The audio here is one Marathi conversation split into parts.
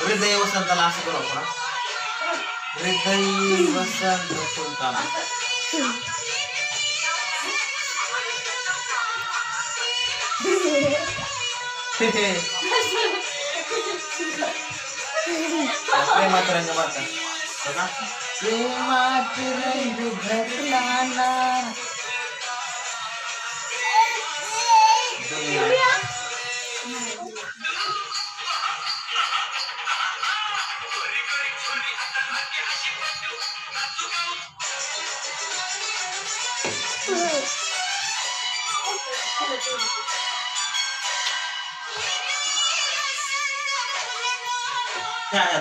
हृदय वसंताला असं करू आपण हा. हृदय वसंत फुलकाम प्रेमात रंग मारतात. प्रेमात रंग भरला ना.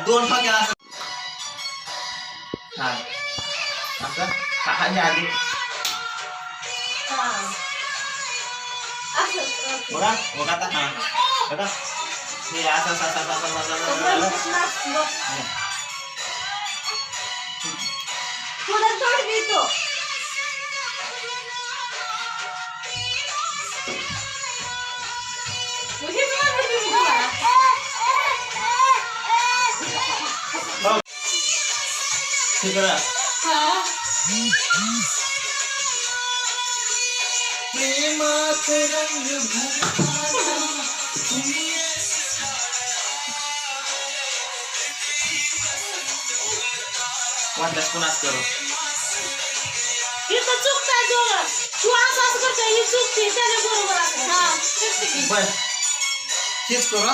दोन फाक्या असं हा असं हा हा ह्या आधी बघा बघा आता हा बघा हे असं असं असं असं असं असं असं हे करा प्रेमात रंग भरला. वाटल्यास पुन्हाच करू? इथं चुकताय दोघं तू असं असं करतोय ही चुकते. त्याच्या बरोबर असं. हा करते की बर. हेच करू हा.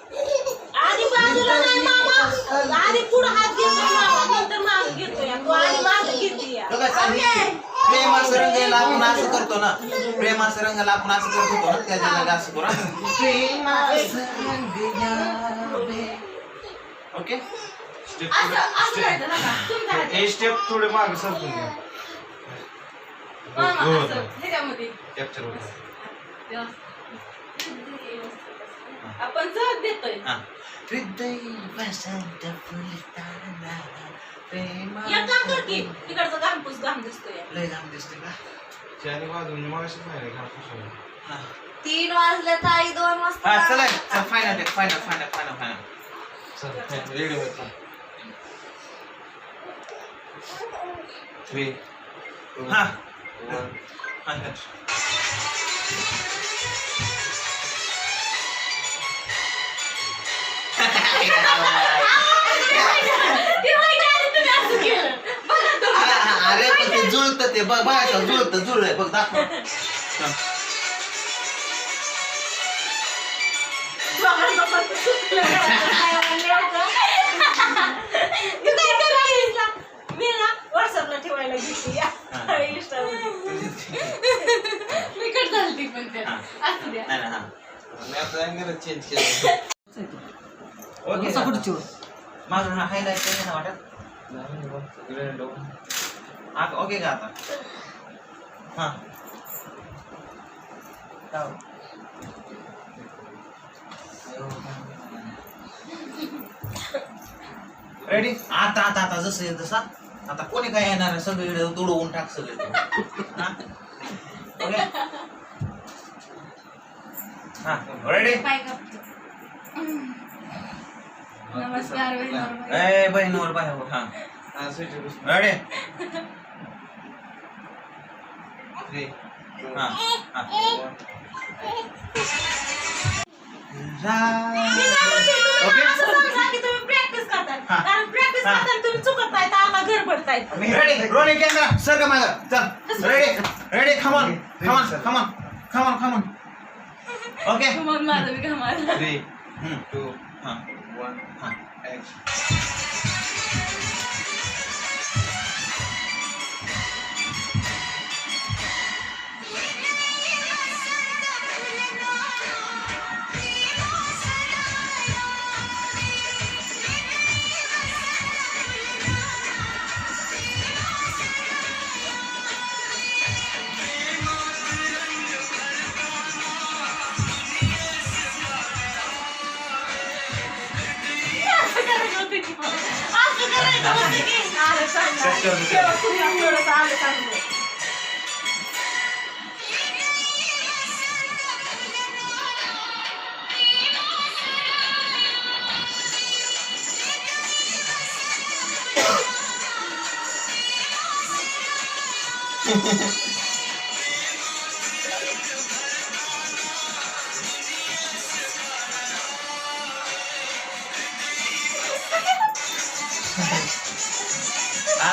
बाजूला नाही मामा. आधी पुढे हात घेतो मामा. नंतर माग घेतो या. तू आधी माग घेते या. बघा, चालेल. प्रेमाचं रंगाला आपण असं करतो ना. प्रेमाचं रंगाला आपण असं करत ना. असं करू हा. यावे. ओके? स्टेप असं हे स्टेप थोडे मागे सरकून घ्या. मामा हो, असं हो. ह्याच्यामध्ये कॅप्चर होतं आपण सहज देतोय. हा. हृदय वसंत फुलताना प्रेमा एक काम कर की तिकडचं घामपूस घाम दिसतोय लय लांब दिसते का त्याने वाजून मगाशी पाहिजे घाम पुसून. हा तीन वाजले ताई दोन वाजता हा, चला चल final final final final final चल, रेडी व्हायचं. Three, two, हा one. फायनल अरे ते जुळत ते बाळाच्या जुळत जुळ बघ दाखव व्हॉट्सअपला ठेवायला घेतली ओके सगळं चोर माझं हायलाईट नाही ना वाटत? हा ओके का आता? हां. रेडी आता आता आता जसं आहे तसा. आता कोणी काय येणार आहे? सगळीकडे तुडवून टाक सगळे. ओके? हां रेडी नमस्कार ए बहिणीवर बाहेर हा अरे हा रेडी रोनी कॅमेरा सर माझा. चल. रेडी खमन खमन खमन खमन खमन ओके माझं मी टू one, action. 啊，给你，啊，算了，算了，算了，算了，算了，算了，算了。